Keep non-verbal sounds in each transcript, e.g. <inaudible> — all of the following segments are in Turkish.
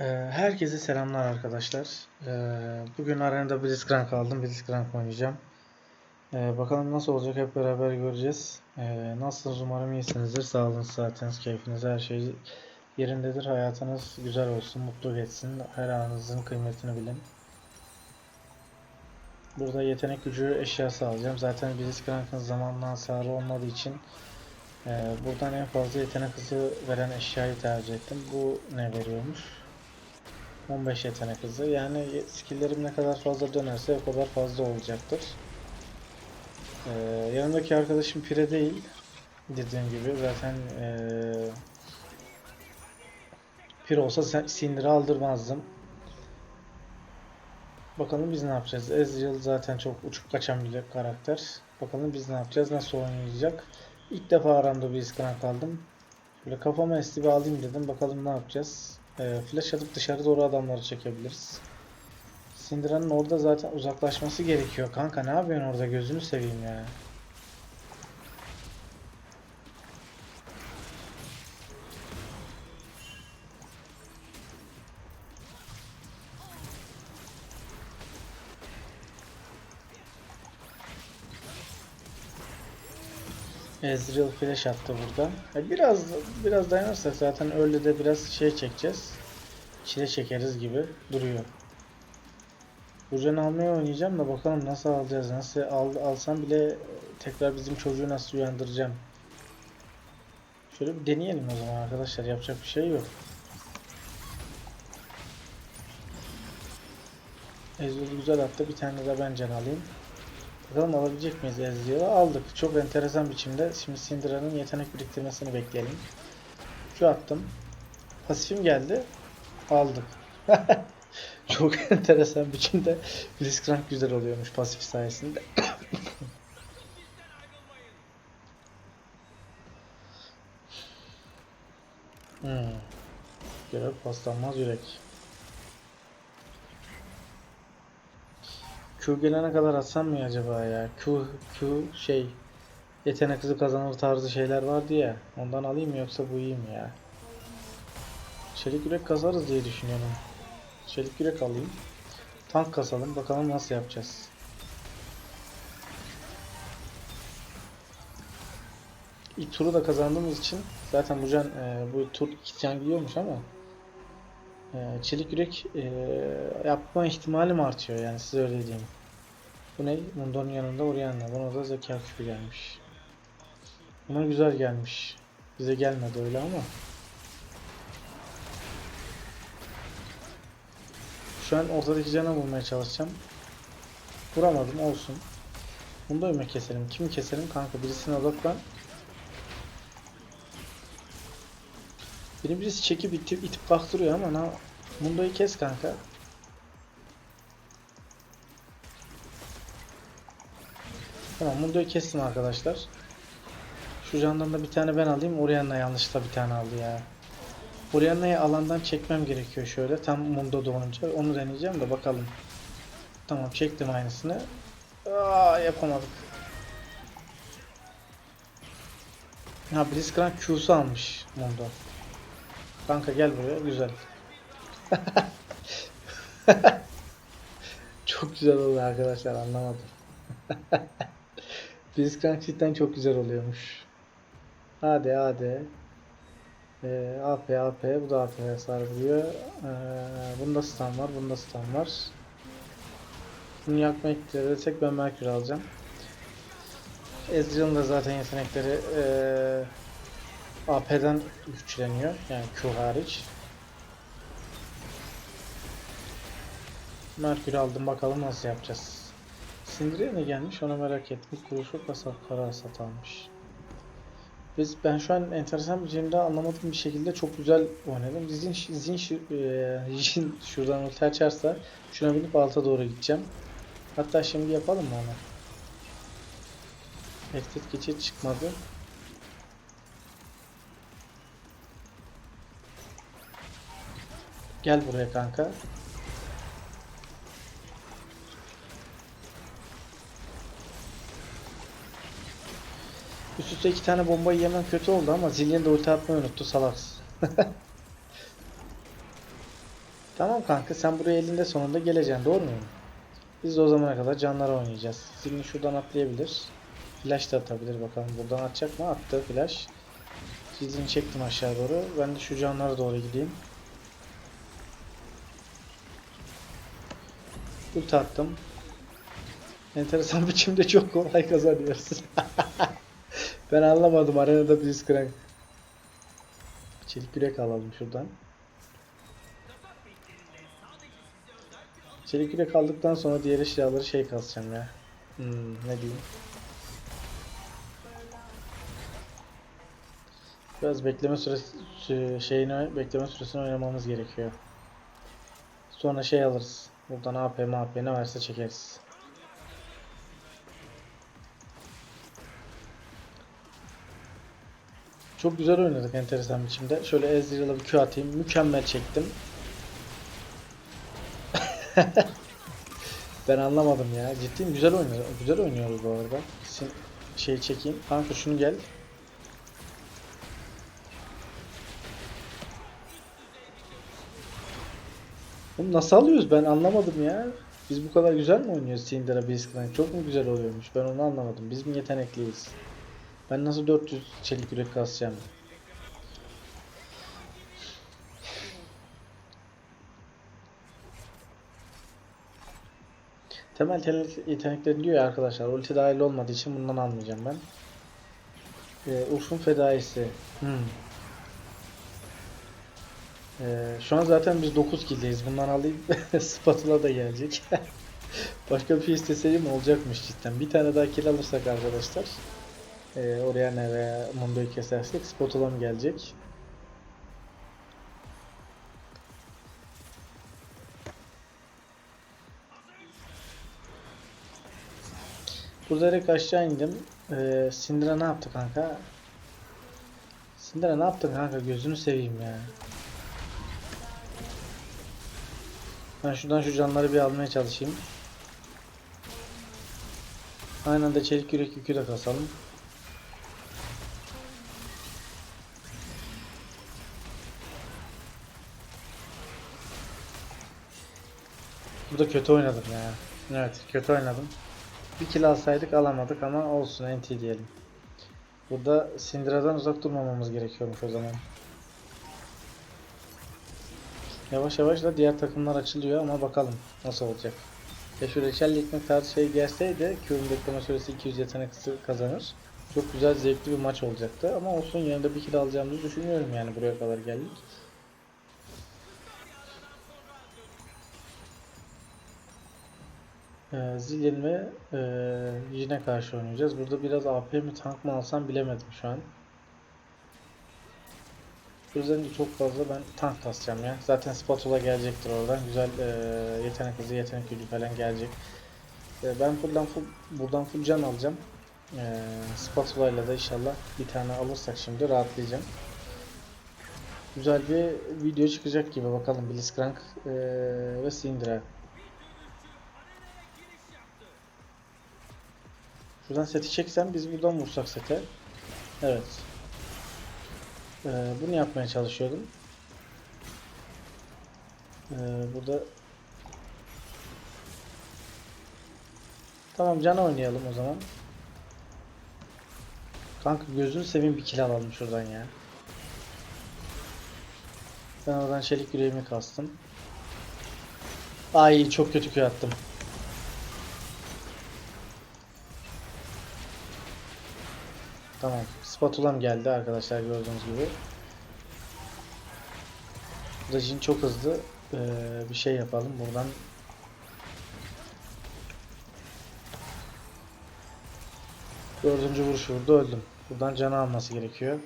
Ee, Herkese selamlar arkadaşlar. Ee, Bugün arenada Blitzcrank aldım. Blitzcrank oynayacağım. Ee, Bakalım nasıl olacak hep beraber göreceğiz. Nasılsınız umarım iyisinizdir. Sağlığınız, saatiniz, keyfiniz her şey yerindedir. Hayatınız güzel olsun, mutlu geçsin. Her anınızın kıymetini bilin. Burada yetenek gücü eşyası alacağım. Zaten Blitzcrank'ın zamanla sağlı olmadığı için e, buradan en fazla yetenek hızı veren eşyayı tercih ettim. Bu ne veriyormuş? 15 yetenek hızı. Yani skill'lerim ne kadar fazla dönerse o kadar fazla olacaktır. Ee, yanımdaki arkadaşım pire değil. Dediğim gibi zaten ee, pire olsa Syndra'ı aldırmazdım. Bakalım biz ne yapacağız. Ezreal zaten çok uçup kaçan bir karakter. Bakalım biz ne yapacağız, nasıl oynayacak. İlk defa aramda bir iskrank aldım. Böyle kafama esti bir alayım dedim. Bakalım ne yapacağız. Ee, flash atıp dışarı doğru adamları çekebiliriz. Syndra'nın orada zaten uzaklaşması gerekiyor. Kanka ne yapıyorsun orada gözünü seveyim ya. Ezreal flash attı burada. Ya Biraz biraz dayanırsak zaten öyle de biraz şey çekeceğiz. Çile çekeriz gibi duruyor. Burcan almaya oynayacağım da bakalım nasıl alacağız. Nasıl al, alsam bile tekrar bizim çocuğu nasıl uyandıracağım. Şöyle bir deneyelim o zaman arkadaşlar. Yapacak bir şey yok. Ezreal güzel attı. Bir tane de ben can alayım. Bakalım alabilecek miyiz Ezreal'ı? Aldık. Çok enteresan biçimde. Şimdi Syndra'nın yetenek biriktirmesini bekleyelim. Şu attım. Pasifim geldi. Aldık. <laughs> Çok <laughs> enteresan biçimde Blitzcrank güzel oluyormuş pasif sayesinde. <coughs> hmm. Görev paslanmaz yürek. Q gelene kadar atsam mı acaba ya? Q, Q şey yetenek hızı kazanır tarzı şeyler vardı ya. Ondan alayım mı yoksa bu iyi mi ya? Çelik yürek kazarız diye düşünüyorum. Çelik yürek alayım. Tank kasalım. Bakalım nasıl yapacağız. İlk turu da kazandığımız için zaten bu can e, bu tur iki can gidiyormuş ama çelik yürek e, yapma ihtimalim artıyor yani size öyle diyeyim. Bu ne? Mundo'nun yanında Orianna. Buna da zeka küpü gelmiş. Buna güzel gelmiş. Bize gelmedi öyle ama. Şu an ortadaki canı bulmaya çalışacağım. Vuramadım olsun. Mundo'yu mu keselim? Kimi keselim kanka? Birisine odaklan. Beni birisi çekip itip, itip baktırıyor ama na Mundo'yu kes kanka. Tamam Mundo'yu kestim arkadaşlar. Şu candan da bir tane ben alayım. Orianna yanlışlıkla bir tane aldı ya. Orianna'yı alandan çekmem gerekiyor şöyle. Tam Mundo doğunca. Onu deneyeceğim de bakalım. Tamam çektim aynısını. Aa yapamadık. Ha Blitzcrank Q'su almış Mundo. Kanka gel buraya. Güzel. <laughs> çok güzel oldu arkadaşlar anlamadım. <laughs> Blitzcrank cidden çok güzel oluyormuş. Hadi hadi. Ee, AP AP bu da AP hasar vuruyor. Ee, bunda stun var, bunda stun var. Bunu yakmak tek ben Merkür alacağım. Ezreal'ın da zaten yetenekleri ee, AP'den güçleniyor. Yani Q hariç. Merkür aldım bakalım nasıl yapacağız. Sindiriye ne gelmiş onu merak ettim. Kuruşu kasap kara hasat almış. Biz ben şu an enteresan bir cemde anlamadığım bir şekilde çok güzel oynadım. Zin, zin, e, Jin <laughs> şuradan ulti açarsa şuna binip alta doğru gideceğim. Hatta şimdi yapalım mı onu? Tehdit geçit çıkmadı. Gel buraya kanka. Üst üste iki tane bombayı yemem kötü oldu ama Zillion de ulti atmayı unuttu salak. <laughs> Tamam kanka sen buraya elinde sonunda geleceksin doğru mu? Biz de o zamana kadar canlara oynayacağız. Şimdi şuradan atlayabilir. Flash da atabilir bakalım. Buradan atacak mı? Attı flash. Çizgini çektim aşağı doğru. Ben de şu canlara doğru gideyim. Ult attım. Enteresan <laughs> biçimde çok kolay kazanıyorsun. <laughs> ben anlamadım arenada biz kıran. Çelik yürek alalım şuradan. Çelik yürek aldıktan sonra diğer eşyaları şey kasacağım ya. Hmm, ne diyeyim. Biraz bekleme süresi sü- şeyini bekleme süresini oynamamız gerekiyor. Sonra şey alırız. Buradan AP MAP ne varsa çekeriz. Çok güzel oynadık enteresan biçimde. Şöyle Ezreal'a bir Q atayım. Mükemmel çektim. <laughs> ben anlamadım ya. Ciddiyim güzel oynuyor. Güzel oynuyoruz bu arada. Şey çekeyim. Kanka şunu gel. Oğlum nasıl alıyoruz ben anlamadım ya. Biz bu kadar güzel mi oynuyoruz Syndra Blitzcrank? Çok mu güzel oluyormuş? Ben onu anlamadım. Biz mi yetenekliyiz? Ben nasıl 400 çelik yürek kasacağım? Temel yetenek- yetenekleri diyor ya arkadaşlar. Ulti dahil olmadığı için bundan almayacağım ben. Ee, Urf'un fedaisi. Hmm. Ee, şu an zaten biz 9 kill'deyiz. Bundan alayım. <laughs> Spatula da gelecek. <laughs> Başka bir şey isteseydim olacakmış cidden. Bir tane daha kill alırsak arkadaşlar. Ee, oraya ne veya Mundo'yu kesersek Spatula mı gelecek? Burada direkt aşağı indim. Ee, Syndra ne yaptı kanka? Syndra ne yaptı kanka? Gözünü seveyim ya. Ben şuradan şu canları bir almaya çalışayım. Aynı anda çelik yürek yükü de kasalım. Burada kötü oynadım ya. Evet kötü oynadım. Bir kill alsaydık alamadık ama olsun NT diyelim. Burada Syndra'dan uzak durmamamız gerekiyormuş o zaman. Yavaş yavaş da diğer takımlar açılıyor ama bakalım nasıl olacak. Ya şu reçelli ekmek tarzı şey gelseydi Q'nun bekleme süresi 200 yetenek kazanır. Çok güzel zevkli bir maç olacaktı ama olsun yanında bir kill alacağımızı düşünüyorum yani buraya kadar geldik. Ee, Zillion ve e, Jin'e karşı oynayacağız. Burada biraz AP mi tank mı alsam bilemedim şu an. De çok fazla ben tank tasacağım ya. Zaten spatula gelecektir oradan. Güzel e, yetenek hızı, yetenek gücü falan gelecek. E, ben buradan full, buradan full can alacağım. E, spatula ile de inşallah bir tane alırsak şimdi rahatlayacağım. Güzel bir video çıkacak gibi bakalım Blitzcrank e, ve Syndra. Şuradan seti çeksem biz buradan vursak sete. Evet. Ee, bunu yapmaya çalışıyordum. Ee, burada Tamam cana oynayalım o zaman. Kanka gözünü seveyim bir kill alalım şuradan ya. Ben oradan çelik yüreğimi kastım. Ay çok kötü köy attım. Tamam. Spatulam geldi arkadaşlar gördüğünüz gibi. Burada Jin çok hızlı ee, bir şey yapalım buradan. Dördüncü vuruş vurdu öldüm. Buradan canı alması gerekiyor.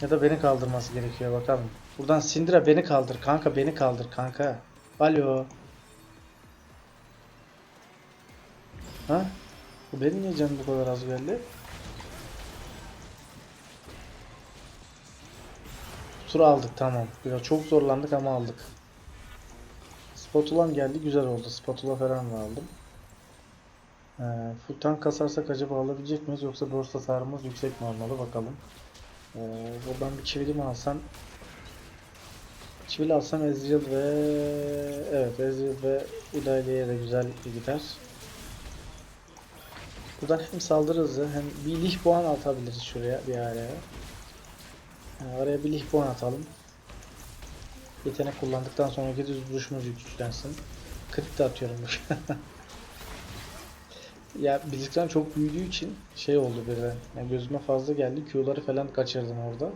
Ya da beni kaldırması gerekiyor bakalım. Buradan Syndra beni kaldır kanka beni kaldır kanka. Alo. Ha? Bu benim niye canım bu kadar az geldi? Tura aldık tamam. Biraz çok zorlandık ama aldık. Spatulam geldi güzel oldu. Spatula falan da aldım. Ee, full tank kasarsak acaba alabilecek miyiz yoksa burst hasarımız yüksek mi olmalı bakalım. Ee, buradan bir çivili mi alsam Çivili alsam Ezreal ve evet Ezreal ve İlayda'ya da güzel gider. Buradan hem saldırı hızı hem bir lih puan atabiliriz şuraya bir araya. Yani oraya bir lih puan atalım. Yetenek kullandıktan sonraki düz vuruşumuz güçlensin. Crit de atıyorum. <laughs> ya bilgisayar çok büyüdüğü için şey oldu birden. Yani gözüme fazla geldi. Q'ları falan kaçırdım orada.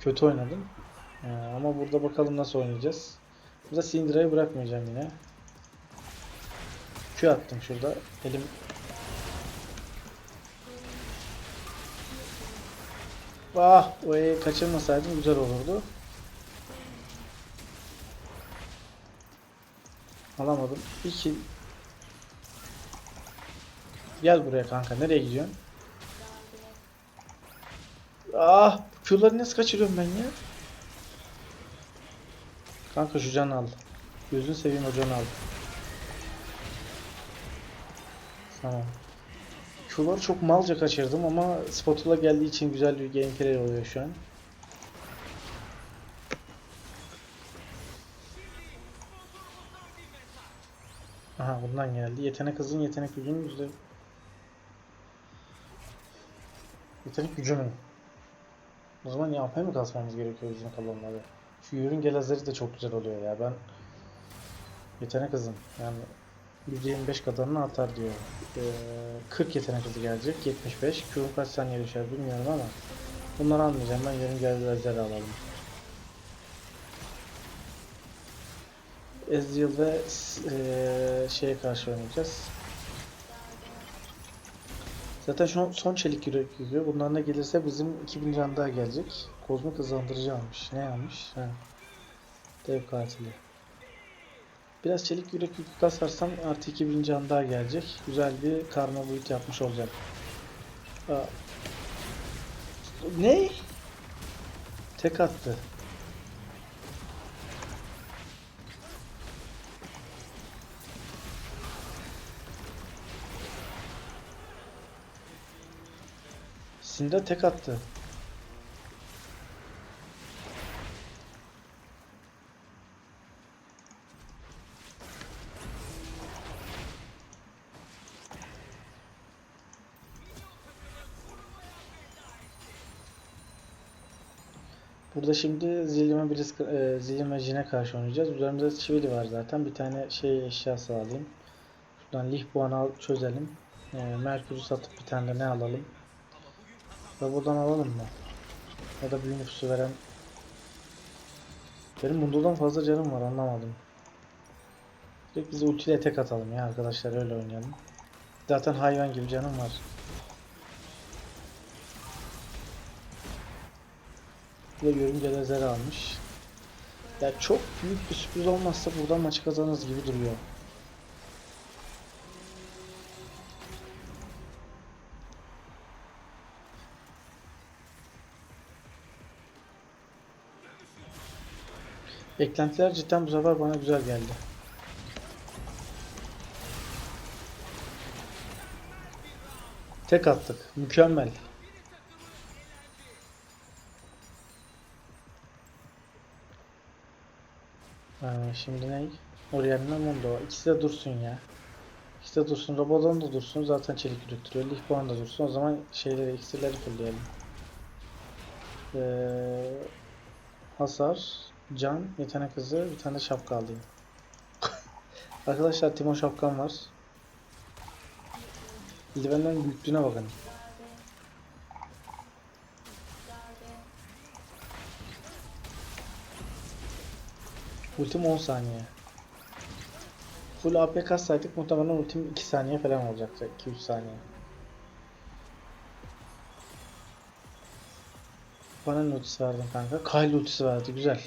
Kötü oynadım. Ee, ama burada bakalım nasıl oynayacağız. Burada Syndra'yı bırakmayacağım yine. Q attım şurada. Elim Ah, o E'yi kaçırmasaydım güzel olurdu. Alamadım. İki. Gel buraya kanka. Nereye gidiyorsun? Ah, Q'ları nasıl kaçırıyorum ben ya? Kanka şu canı al. Gözünü seveyim o canı al. Tamam. Q'ları çok malca kaçırdım ama spatula geldiği için güzel bir gameplay oluyor şu an. Aha bundan geldi. Yetenek hızın yetenek gücünün yüzde... Yetenek gücünün. O zaman yapmaya mı kasmamız gerekiyor uzun kalanları? Şu yürün gelazeri de çok güzel oluyor ya. Ben yetenek hızım yani %25 kadarını atar diyor. Ee, 40 yetenek hızı gelecek. 75. Q'un kaç saniye düşer bilmiyorum ama bunları almayacağım. Ben yarın gelazeri alalım. Ezreal ve eee şeye karşı oynayacağız. Zaten şu son çelik yürek yürüyor. Bundan da gelirse bizim 2000 can daha gelecek. Kozmik hızlandırıcı almış. Ne almış? Ha. Dev katili. Biraz çelik yürek yükü kasarsam artı 2000 can daha gelecek. Güzel bir karma boyut yapmış olacak. Aa. Ne? Tek attı. Sinda tek attı. Burada şimdi Zillion ve Blisk, e, Zillion ve Jin'e karşı oynayacağız. Üzerimizde Çivili var zaten. Bir tane şey eşyası alayım. Şuradan Lihbuan'ı al çözelim. E, Merkür'ü satıp bir tane de ne alalım? Ve buradan alalım mı? Ya da büyü nüfusu veren... Benim bundan fazla canım var anlamadım. Direkt biz ultiyle tek atalım ya arkadaşlar öyle oynayalım. Zaten hayvan gibi canım var. Da yörünge almış. Ya çok büyük bir sürpriz olmazsa buradan maçı kazanırız gibi duruyor. Beklentiler cidden bu sefer bana güzel geldi. Tek attık. Mükemmel. Ee, şimdi ne? Orianna Mundo. İkisi de dursun ya. İkisi de dursun. Robodon da dursun. Zaten çelik ürettiriyor. Lihpuan da dursun. O zaman şeyleri, iksirleri fulleyelim. Ee, hasar, can, yetenek hızı, bir tane de şapka alayım. <laughs> Arkadaşlar Timo şapkam var. Eldivenlerin büyüklüğüne bakın. Ultim 10 saniye. Full AP kassaydık muhtemelen ultim 2 saniye falan olacaktı. 2-3 saniye. Bana ne ultisi verdin kanka? Kyle ultisi verdi. Güzel.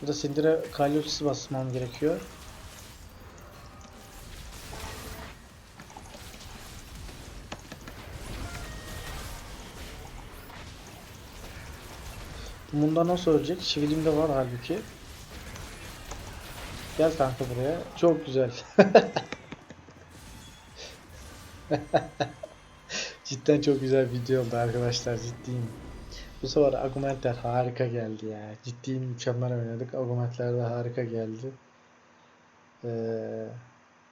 Burada Sindire Kyle ultisi basmam gerekiyor. Bunda nasıl ölecek? Çivilimde var halbuki. Gel kanka buraya. Çok güzel. <laughs> Cidden çok güzel video oldu arkadaşlar ciddiyim. Bu sefer argumentler harika geldi ya. Ciddiyim mükemmel oynadık. Argumentler de harika geldi. Ee,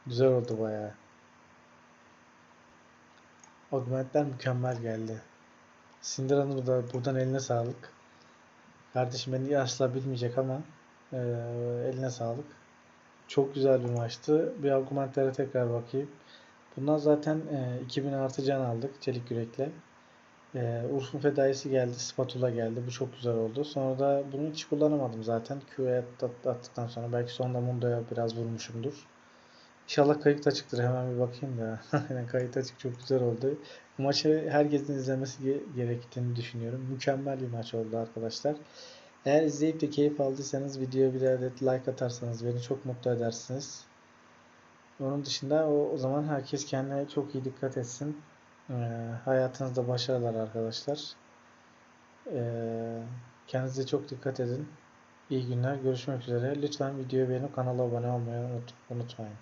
güzel oldu bayağı. Argumentler mükemmel geldi. Sindiran'ı da buradan eline sağlık. Kardeşim beni asla bilmeyecek ama ee, eline sağlık. Çok güzel bir maçtı. Bir argumentlere tekrar bakayım. Bundan zaten e, 2000 artı can aldık çelik yürekle. E, Urf'un fedaisi geldi, spatula geldi. Bu çok güzel oldu. Sonra da bunu hiç kullanamadım zaten. Q'ya at- attıktan sonra belki sonunda Mundo'ya biraz vurmuşumdur. İnşallah kayıt açıktır. Hemen bir bakayım da. <laughs> Aynen kayıt açık çok güzel oldu. Bu maçı herkesin izlemesi ge- gerektiğini düşünüyorum. Mükemmel bir maç oldu arkadaşlar. Eğer izleyip de keyif aldıysanız videoya bir adet like atarsanız beni çok mutlu edersiniz. Onun dışında o, o zaman herkes kendine çok iyi dikkat etsin. Ee, hayatınızda başarılar arkadaşlar. Ee, kendinize çok dikkat edin. İyi günler. Görüşmek üzere. Lütfen videoyu beğenip kanala abone olmayı unut- unutmayın.